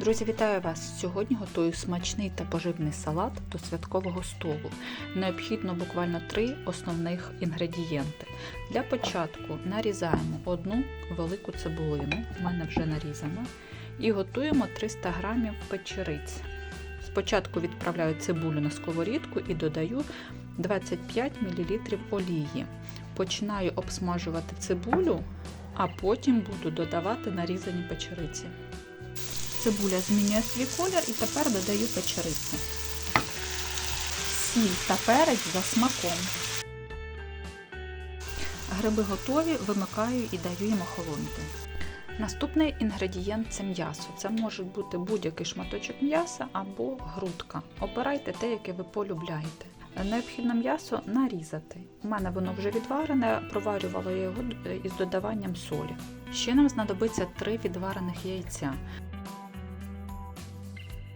Друзі, вітаю вас! Сьогодні готую смачний та поживний салат до святкового столу. Необхідно буквально три основних інгредієнти. Для початку нарізаємо одну велику цибулину, в мене вже нарізана, і готуємо 300 г печериць. Спочатку відправляю цибулю на сковорідку і додаю 25 мл олії. Починаю обсмажувати цибулю, а потім буду додавати нарізані печериці. Цибуля змінює свій колір і тепер додаю печериці. Сіль та перець за смаком. Гриби готові, вимикаю і даю їм охолонути. Наступний інгредієнт це м'ясо. Це може бути будь-який шматочок м'яса або грудка. Обирайте те, яке ви полюбляєте. Необхідно м'ясо нарізати. У мене воно вже відварене, проварювала я його із додаванням солі. Ще нам знадобиться 3 відварених яйця.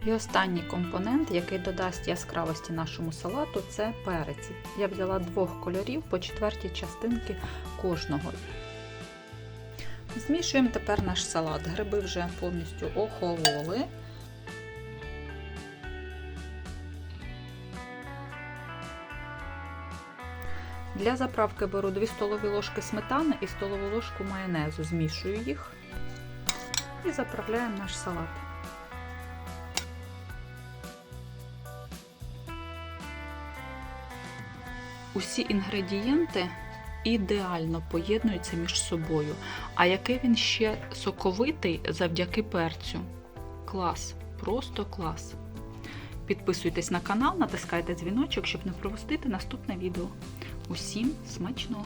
І останній компонент, який додасть яскравості нашому салату, це перець. Я взяла двох кольорів по четвертій частинки кожного. Змішуємо тепер наш салат. Гриби вже повністю охололи. Для заправки беру 2 столові ложки сметани і столову ложку майонезу. Змішую їх і заправляємо наш салат. Усі інгредієнти ідеально поєднуються між собою. А який він ще соковитий завдяки перцю. Клас, просто клас. Підписуйтесь на канал, натискайте дзвіночок, щоб не пропустити наступне відео. Усім смачного!